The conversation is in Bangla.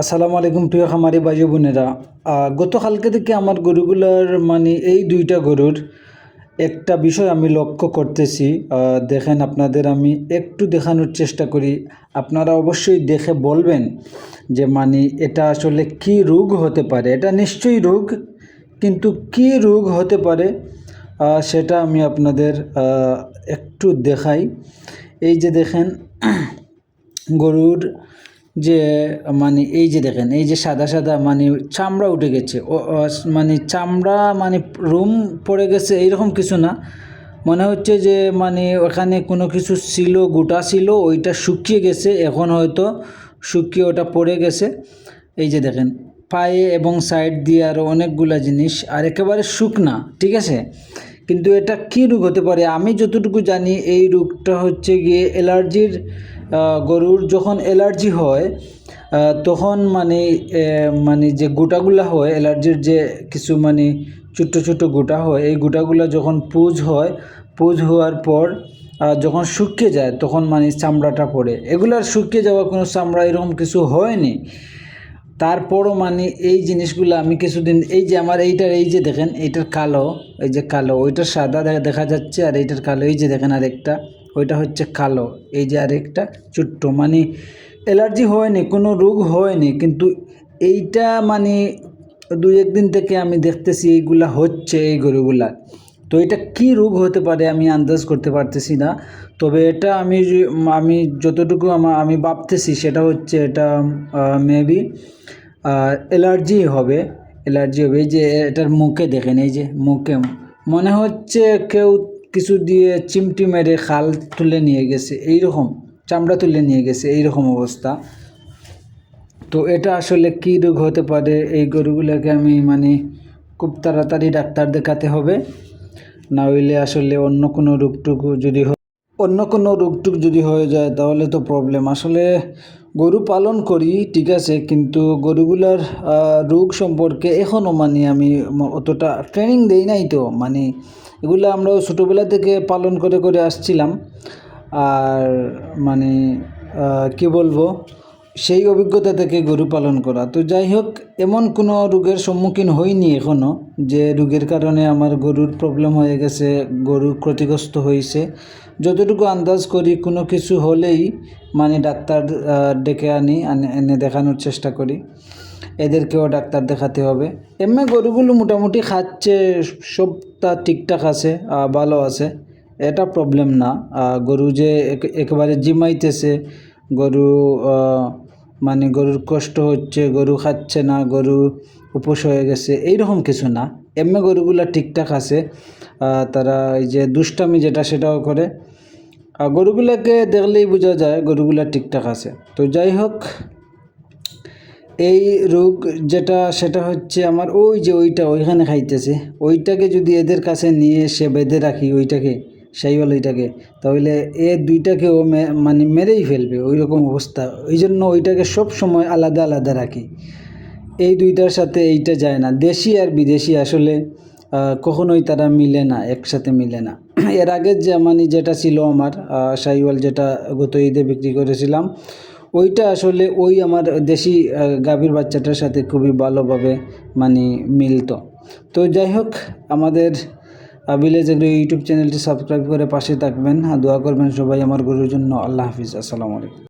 আসসালামু আলাইকুম প্রিয় খামারি ভাই বোনেরা। গতকালকে থেকে আমার গরুগুলার মানে এই দুইটা গরুর একটা বিষয় আমি লক্ষ্য করতেছি। দেখেন আপনাদের আমি একটু দেখানোর চেষ্টা করি। আপনারা অবশ্যই দেখে বলবেন যে মানে এটা আসলে কি রোগ হতে পারে। এটা নিশ্চয়ই রোগ, কিন্তু কি রোগ হতে পারে সেটা আমি আপনাদের একটু দেখাই। এই যে দেখেন, গরুর যে মানে এই যে দেখেন, এই যে সাদা সাদা মানে চামড়া উঠে গেছে মানে চামড়া মানে রুম পড়ে গেছে এইরকম কিছু না। মনে হচ্ছে যে মানে ওখানে কোনো কিছু ছিল, গোটা ছিল, ওইটা শুকিয়ে গেছে, এখন হয়তো শুকিয়ে ওটা পড়ে গেছে। এই যে দেখেন, পায়ে এবং সাইড দিয়ে আরও অনেকগুলা জিনিস, আর একেবারে শুকনা, ঠিক আছে? কিন্তু এটা কী রোগ হতে পারে? আমি যতটুকু জানি, এই রোগটা হচ্ছে গিয়ে অ্যালার্জির গরুর যখন অ্যালার্জি হয় তখন মানে মানে যে গোটাগুলা হয় অ্যালার্জির যে কিছু মানে ছোট্ট ছোট্ট গোটা হয়, এই গোটাগুলা যখন পুজ হয়, পুজ হওয়ার পর যখন শুকিয়ে যায়, তখন মানে চামড়াটা পড়ে। এগুলার শুকিয়ে যাওয়া কোনো চামড়া এরকম কিছু হয়নি। তারপরও মানে এই জিনিসগুলো আমি কিছুদিন, এই যে আমার এইটার, এই যে দেখেন, এইটার কালো, এই যে কালো, ওইটার সাদা দেখা- যাচ্ছে, আর এইটার কালো, এই যে দেখেন আরেকটা। ওইটা হচ্ছে কালো। এই যে আরেকটা ছোট্ট মানে অ্যালার্জি হয়নি, কোনো রোগ হয়নি, কিন্তু এইটা মানে দুই একদিন থেকে আমি দেখতেছি এইগুলা হচ্ছে এই গরুগুলা। তো এটা কি রোগ হতে পারে আমি আন্দাজ করতে পারতেছি না। তবে এটা আমি আমি যতটুকু আমার আমি ভাবতেছি সেটা হচ্ছে এটা মেবি অ্যালার্জি হবে অ্যালার্জি হবে। এই যে এটার মুখে দেখেন, এই যে মুখে, মনে হচ্ছে কেউ কিছু দিয়ে চিমটি মেরে খাল তুলে নিয়ে গেছে, এইরকম, চামড়া তুলে নিয়ে গেছে, এইরকম অবস্থা। তো এটা আসলে কী রোগ হতে পারে, এই গরুগুলোকে আমি মানে খুব তাড়াতাড়ি ডাক্তার দেখাতে হবে। না হইলে আসলে অন্য কোনো রোগটুকু যদি অন্য কোনো রোগটুক যদি হয়ে যায় তাহলে তো প্রবলেম আসলে গরু পালন করি, ঠিক আছে, কিন্তু গরুগুলার রোগ সম্পর্কে এখনও মানে আমি অতটা ট্রেনিং দেই নাই তো। মানে এগুলো আমরা ছোটোবেলা থেকে পালন করে করে আসছিলাম। আর মানে কী কি বলব? সেই অভিজ্ঞতা থেকে গরু পালন করা। তো যাই হোক, এমন কোনো রোগের সম্মুখীন হইনি এখনও যে রোগের কারণে আমার গরুর প্রবলেম হয়ে গেছে, গরু ক্ষতিগ্রস্ত হয়েছে যতটুকু আন্দাজ করি, কোনো কিছু হলেই মানে ডাক্তার ডেকে আনি এনে দেখানোর চেষ্টা করি। এদেরকেও ডাক্তার দেখাতে হবে। এমনি গরুগুলো মোটামুটি খাচ্ছে, সবটা ঠিকঠাক আছে ভালো আছে। এটা প্রবলেম না। গরু যে এক- একেবারে জিমাইতেছে, গরু মানে গরুর কষ্ট হচ্ছে, গরু খাচ্ছে না, গরু উপোস হয়ে গেছে, এইরকম কিছু না। এমনি গরুগুলা ঠিকঠাক আছে তারা এই যে দুষ্টামি যেটা সেটাও করে। আর গরুগুলাকে দেখলেই বোঝা যায় গরুগুলা ঠিকঠাক আছে। তো যাই হোক, এই রোগ যেটা সেটা হচ্ছে আমার ওই যে ওইটা ওইখানে খাইতেছে। ওইটাকে যদি এদের কাছে নিয়ে এসে বেঁধে রাখি, ওইটাকে সাইওয়াল ওইটাকে তাহলে এ দুইটাকেও মানে মেরেই ফেলবে ওই রকম অবস্থা। ওই জন্য ওইটাকে সব সময় আলাদা আলাদা রাখি। এই দুইটার সাথে এইটা যায় না। দেশি আর বিদেশি আসলে কখনোই তারা মিলে না, একসাথে মিলে না। এর আগের যে মানে যেটা ছিল আমার শাহিওয়াল যেটা গত ঈদে বিক্রি করেছিলাম, ওইটা আসলে ওই আমার দেশি গাভীর বাচ্চাটার সাথে খুবই ভালোভাবে মানে মিলতো। তো যাই হোক, আমাদের ভিলেজ এগ্রো ইউটিউব চ্যানেলটি সাবস্ক্রাইব করে পাশে থাকবেন আর দোয়া করবেন সবাই আমার গরুর জন্য। আল্লাহ হাফিজ। আসসালামু আলাইকুম।